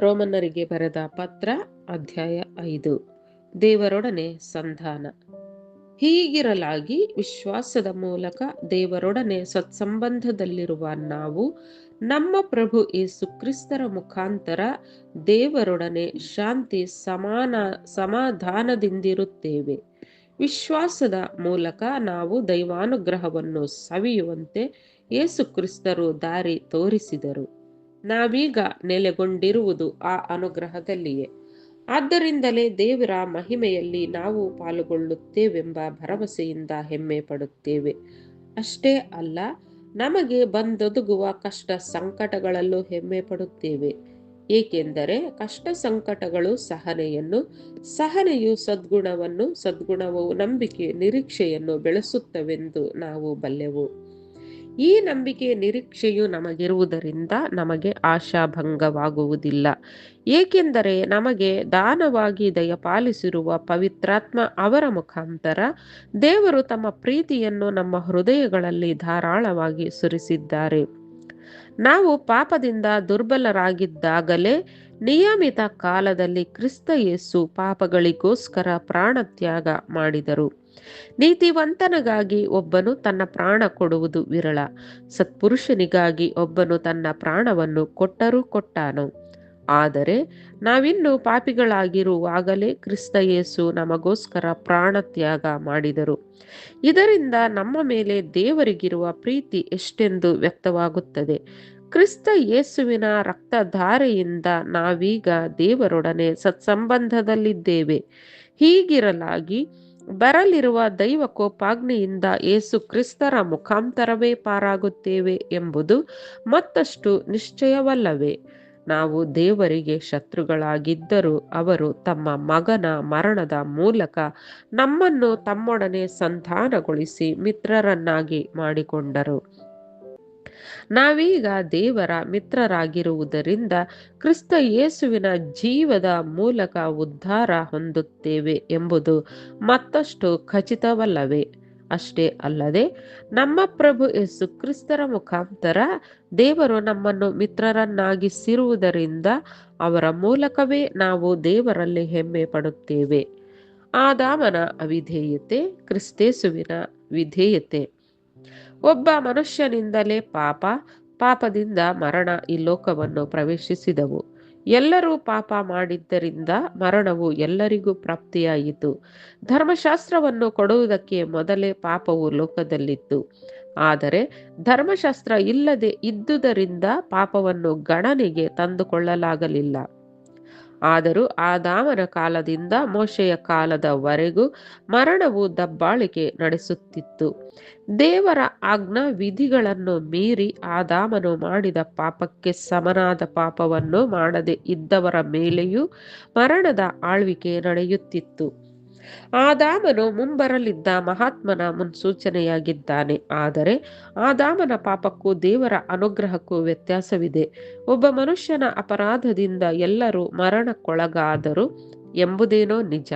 ರೋಮನ್ನರಿಗೆ ಬರೆದ ಪತ್ರ ಅಧ್ಯಾಯ ಐದು. ದೇವರೊಡನೆ ಸಂಧಾನ. ಹೀಗಿರಲಾಗಿ ವಿಶ್ವಾಸದ ಮೂಲಕ ದೇವರೊಡನೆ ಸತ್ಸಂಬಂಧದಲ್ಲಿರುವ ನಾವು, ನಮ್ಮ ಪ್ರಭು ಯೇಸು ಕ್ರಿಸ್ತರ ಮುಖಾಂತರ ದೇವರೊಡನೆ ಶಾಂತಿ ಸಮಾನ, ಸಮಾಧಾನದಿಂದಿರುತ್ತೇವೆ. ವಿಶ್ವಾಸದ ಮೂಲಕ ನಾವು ದೈವಾನುಗ್ರಹವನ್ನು ಸವಿಯುವಂತೆ ಯೇಸು ಕ್ರಿಸ್ತರು ದಾರಿ ತೋರಿಸಿದರು. ನಾವೀಗ ನೆಲೆಗೊಂಡಿರುವುದು ಆ ಅನುಗ್ರಹದಲ್ಲಿಯೇ. ಆದ್ದರಿಂದಲೇ ದೇವರ ಮಹಿಮೆಯಲ್ಲಿ ನಾವು ಪಾಲುಗೊಳ್ಳುತ್ತೇವೆಂಬ ಭರವಸೆಯಿಂದ ಹೆಮ್ಮೆ ಪಡುತ್ತೇವೆ. ಅಷ್ಟೇ ಅಲ್ಲ, ನಮಗೆ ಬಂದೊದಗುವ ಕಷ್ಟ ಸಂಕಟಗಳಲ್ಲೂ ಹೆಮ್ಮೆ ಪಡುತ್ತೇವೆ. ಏಕೆಂದರೆ ಕಷ್ಟ ಸಂಕಟಗಳು ಸಹನೆಯನ್ನು, ಸಹನೆಯು ಸದ್ಗುಣವನ್ನು, ಸದ್ಗುಣವು ನಂಬಿಕೆ, ನಿರೀಕ್ಷೆಯನ್ನು ಬೆಳೆಸುತ್ತವೆಂದು ನಾವು ಬಲ್ಲೆವು. ಈ ನಂಬಿಕೆ ನಿರೀಕ್ಷೆಯು ನಮಗಿರುವುದರಿಂದ ನಮಗೆ ಆಶಾಭಂಗವಾಗುವುದಿಲ್ಲ. ಏಕೆಂದರೆ ನಮಗೆ ದಾನವಾಗಿ ದಯಪಾಲಿಸಿರುವ ಪವಿತ್ರಾತ್ಮ ಅವರ ಮುಖಾಂತರ ದೇವರು ತಮ್ಮ ಪ್ರೀತಿಯನ್ನು ನಮ್ಮ ಹೃದಯಗಳಲ್ಲಿ ಧಾರಾಳವಾಗಿ ಸುರಿಸಿದ್ದಾರೆ. ನಾವು ಪಾಪದಿಂದ ದುರ್ಬಲರಾಗಿದ್ದಾಗಲೇ ನಿಯಮಿತ ಕಾಲದಲ್ಲಿ ಕ್ರಿಸ್ತ ಯೇಸು ಪಾಪಗಳಿಗೋಸ್ಕರ ಪ್ರಾಣತ್ಯಾಗ ಮಾಡಿದರು. ನೀತಿವಂತನಿಗಾಗಿ ಒಬ್ಬನು ತನ್ನ ಪ್ರಾಣ ಕೊಡುವುದು ವಿರಳ. ಸತ್ಪುರುಷನಿಗಾಗಿ ಒಬ್ಬನು ತನ್ನ ಪ್ರಾಣವನ್ನು ಕೊಟ್ಟರೂ ಕೊಟ್ಟಾನು. ಆದರೆ ನಾವಿನ್ನು ಪಾಪಿಗಳಾಗಿರುವಾಗಲೇ ಕ್ರಿಸ್ತ ಯೇಸು ನಮಗೋಸ್ಕರ ಪ್ರಾಣತ್ಯಾಗ ಮಾಡಿದರು. ಇದರಿಂದ ನಮ್ಮ ಮೇಲೆ ದೇವರಿಗಿರುವ ಪ್ರೀತಿ ಎಷ್ಟೆಂದು ವ್ಯಕ್ತವಾಗುತ್ತದೆ. ಕ್ರಿಸ್ತ ಯೇಸುವಿನ ರಕ್ತಧಾರೆಯಿಂದ ನಾವೀಗ ದೇವರೊಡನೆ ಸತ್ಸಂಬಂಧದಲ್ಲಿದ್ದೇವೆ. ಹೀಗಿರಲಾಗಿ ಬರಲಿರುವ ದೈವ ಕೋಪಾಗ್ನಿಯಿಂದ ಏಸು ಕ್ರಿಸ್ತರ ಮುಖಾಂತರವೇ ಪಾರಾಗುತ್ತೇವೆ ಎಂಬುದು ಮತ್ತಷ್ಟು ನಿಶ್ಚಯವಲ್ಲವೇ. ನಾವು ದೇವರಿಗೆ ಶತ್ರುಗಳಾಗಿದ್ದರೂ ಅವರು ತಮ್ಮ ಮಗನ ಮರಣದ ಮೂಲಕ ನಮ್ಮನ್ನು ತಮ್ಮೊಡನೆ ಸಂಧಾನಗೊಳಿಸಿ ಮಿತ್ರರನ್ನಾಗಿ ಮಾಡಿಕೊಂಡರು. ನಾವೀಗ ದೇವರ ಮಿತ್ರರಾಗಿರುವುದರಿಂದ ಕ್ರಿಸ್ತ ಯೇಸುವಿನ ಜೀವದ ಮೂಲಕ ಉದ್ಧಾರ ಹೊಂದುತ್ತೇವೆ ಎಂಬುದು ಮತ್ತಷ್ಟು ಖಚಿತವಲ್ಲವೇ. ಅಷ್ಟೇ ಅಲ್ಲದೆ ನಮ್ಮ ಪ್ರಭು ಯೇಸು ಕ್ರಿಸ್ತರ ಮುಖಾಂತರ ದೇವರು ನಮ್ಮನ್ನು ಮಿತ್ರರನ್ನಾಗಿಸಿರುವುದರಿಂದ ಅವರ ಮೂಲಕವೇ ನಾವು ದೇವರಲ್ಲಿ ಹೆಮ್ಮೆ ಪಡುತ್ತೇವೆ. ಆದಾಮನ ಅವಿಧೇಯತೆ ಕ್ರಿಸ್ತೇಸುವಿನ ವಿಧೇಯತೆ. ಒಬ್ಬ ಮನುಷ್ಯನಿಂದಲೇ ಪಾಪ, ಪಾಪದಿಂದ ಮರಣ ಈ ಲೋಕವನ್ನು ಪ್ರವೇಶಿಸಿದವು. ಎಲ್ಲರೂ ಪಾಪ ಮಾಡಿದ್ದರಿಂದ ಮರಣವು ಎಲ್ಲರಿಗೂ ಪ್ರಾಪ್ತಿಯಾಯಿತು. ಧರ್ಮಶಾಸ್ತ್ರವನ್ನು ಕೊಡುವುದಕ್ಕೆ ಮೊದಲೇ ಪಾಪವು ಲೋಕದಲ್ಲಿತ್ತು. ಆದರೆ ಧರ್ಮಶಾಸ್ತ್ರ ಇಲ್ಲದೆ ಇದ್ದುದರಿಂದ ಪಾಪವನ್ನು ಗಣನೆಗೆ ತಂದುಕೊಳ್ಳಲಾಗಲಿಲ್ಲ. ಆದರೂ ಆದಾಮನ ಕಾಲದಿಂದ ಮೋಶೆಯ ಕಾಲದವರೆಗೂ ಮರಣವು ದಬ್ಬಾಳಿಕೆ ನಡೆಸುತ್ತಿತ್ತು. ದೇವರ ಆಜ್ಞಾ ವಿಧಿಗಳನ್ನು ಮೀರಿ ಆದಾಮನು ಮಾಡಿದ ಪಾಪಕ್ಕೆ ಸಮನಾದ ಪಾಪವನ್ನು ಮಾಡದೆ ಇದ್ದವರ ಮೇಲೆಯೂ ಮರಣದ ಆಳ್ವಿಕೆ ನಡೆಯುತ್ತಿತ್ತು. ಆದಾಮನು ಮುಂಬರಲಿದ್ದ ಮಹಾತ್ಮನ ಮುನ್ಸೂಚನೆಯಾಗಿದ್ದಾನೆ. ಆದರೆ ಆದಾಮನ ಪಾಪಕ್ಕೂ ದೇವರ ಅನುಗ್ರಹಕ್ಕೂ ವ್ಯತ್ಯಾಸವಿದೆ. ಒಬ್ಬ ಮನುಷ್ಯನ ಅಪರಾಧದಿಂದ ಎಲ್ಲರೂ ಮರಣಕ್ಕೊಳಗಾದರು ಎಂಬುದೇನೋ ನಿಜ.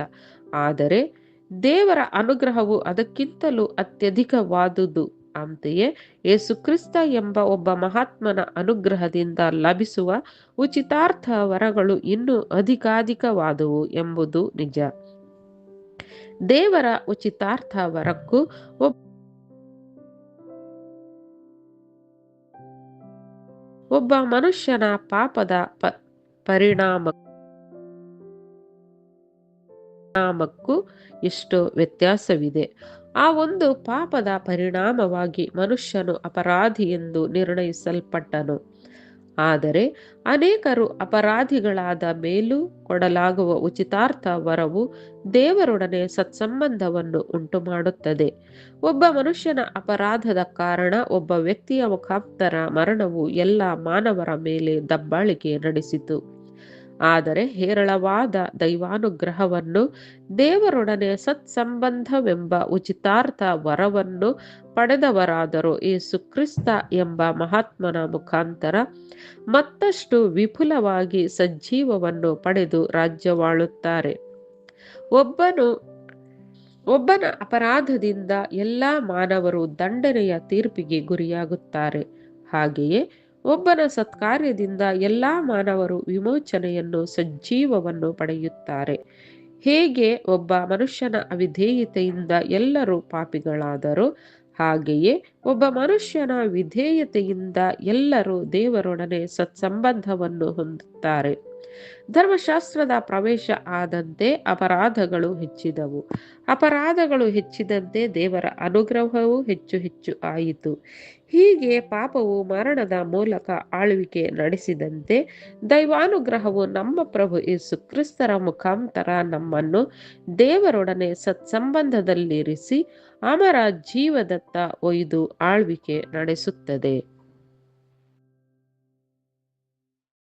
ಆದರೆ ದೇವರ ಅನುಗ್ರಹವು ಅದಕ್ಕಿಂತಲೂ ಅತ್ಯಧಿಕವಾದುದು. ಅಂತೆಯೇ ಯೇಸುಕ್ರಿಸ್ತ ಎಂಬ ಒಬ್ಬ ಮಹಾತ್ಮನ ಅನುಗ್ರಹದಿಂದ ಲಭಿಸುವ ಉಚಿತಾರ್ಥ ವರಗಳು ಇನ್ನೂ ಅಧಿಕಾಧಿಕವಾದುವು ಎಂಬುದು ನಿಜ. ದೇವರ ಉಚಿತಾರ್ಥ ವರಕ್ಕೂ ಒಬ್ಬ ಮನುಷ್ಯನ ಪಾಪದ ಪ, ಪರಿಣಾಮ ಪರಿಣಾಮಕ್ಕೂ ಎಷ್ಟು ವ್ಯತ್ಯಾಸವಿದೆ. ಆ ಒಂದು ಪಾಪದ ಪರಿಣಾಮವಾಗಿ ಮನುಷ್ಯನು ಅಪರಾಧಿ ಎಂದು ನಿರ್ಣಯಿಸಲ್ಪಟ್ಟನು. ಆದರೆ ಅನೇಕರು ಅಪರಾಧಿಗಳಾದ ಮೇಲೂ ಕೊಡಲಾಗುವ ಉಚಿತಾರ್ಥ ವರವು ದೇವರೊಡನೆ ಸತ್ಸಂಬಂಧವನ್ನು ಉಂಟು ಮಾಡುತ್ತದೆ ಒಬ್ಬ ಮನುಷ್ಯನ ಅಪರಾಧದ ಕಾರಣ ಒಬ್ಬ ವ್ಯಕ್ತಿಯ ಮುಖಾಂತರ ಮರಣವು ಎಲ್ಲ ಮಾನವರ ಮೇಲೆ ದಬ್ಬಾಳಿಕೆ ನಡೆಸಿತು. ಆದರೆ ಹೇರಳವಾದ ದೈವಾನುಗ್ರಹವನ್ನು, ದೇವರೊಡನೆ ಸತ್ಸಂಬಂಧವೆಂಬ ಉಚಿತಾರ್ಥ ವರವನ್ನು ಪಡೆದವರಾದರೂ ಈ ಸುಕ್ರಿಸ್ತ ಎಂಬ ಮಹಾತ್ಮನ ಮುಖಾಂತರ. ಮತ್ತಷ್ಟು ವಿಪುಲವಾಗಿ ಸಜ್ಜೀವವನ್ನು ಪಡೆದು ರಾಜ್ಯವಾಳುತ್ತಾರೆ. ಒಬ್ಬನು, ಒಬ್ಬನ ಅಪರಾಧದಿಂದ ಎಲ್ಲ ಮಾನವರು ದಂಡನೆಯ ತೀರ್ಪಿಗೆ ಗುರಿಯಾಗುತ್ತಾರೆ. ಹಾಗೆಯೇ ಒಬ್ಬನ ಸತ್ಕಾರ್ಯದಿಂದ ಎಲ್ಲ ಮಾನವರು ವಿಮೋಚನೆಯನ್ನು ಸಜ್ಜೀವವನ್ನು ಪಡೆಯುತ್ತಾರೆ. ಹೇಗೆ ಒಬ್ಬ ಮನುಷ್ಯನ ಅವಿಧೇಯತೆಯಿಂದ ಎಲ್ಲರೂ ಪಾಪಿಗಳಾದರೂ? ಹಾಗೆಯೇ ಒಬ್ಬ ಮನುಷ್ಯನ ವಿಧೇಯತೆಯಿಂದ ಎಲ್ಲರೂ ದೇವರೊಡನೆ ಸತ್ಸಂಬಂಧವನ್ನು ಹೊಂದುತ್ತಾರೆ. ಧರ್ಮಶಾಸ್ತ್ರದ ಪ್ರವೇಶ ಆದಂತೆ ಅಪರಾಧಗಳು ಹೆಚ್ಚಿದವು. ಅಪರಾಧಗಳು ಹೆಚ್ಚಿದಂತೆ ದೇವರ ಅನುಗ್ರಹವೂ ಹೆಚ್ಚು ಹೆಚ್ಚು ಆಯಿತು. ಹೀಗೆ ಪಾಪವು ಮರಣದ ಮೂಲಕ ಆಳ್ವಿಕೆ ನಡೆಸಿದಂತೆ ದೈವಾನುಗ್ರಹವು ನಮ್ಮ ಪ್ರಭು ಯೇಸು ಕ್ರಿಸ್ತರ ಮುಖಾಂತರ ನಮ್ಮನ್ನು ದೇವರೊಡನೆ ಸತ್ಸಂಬಂಧದಲ್ಲಿರಿಸಿ ಅಮರ ಜೀವದತ್ತ ಒಯ್ದು ಆಳ್ವಿಕೆ ನಡೆಸುತ್ತದೆ.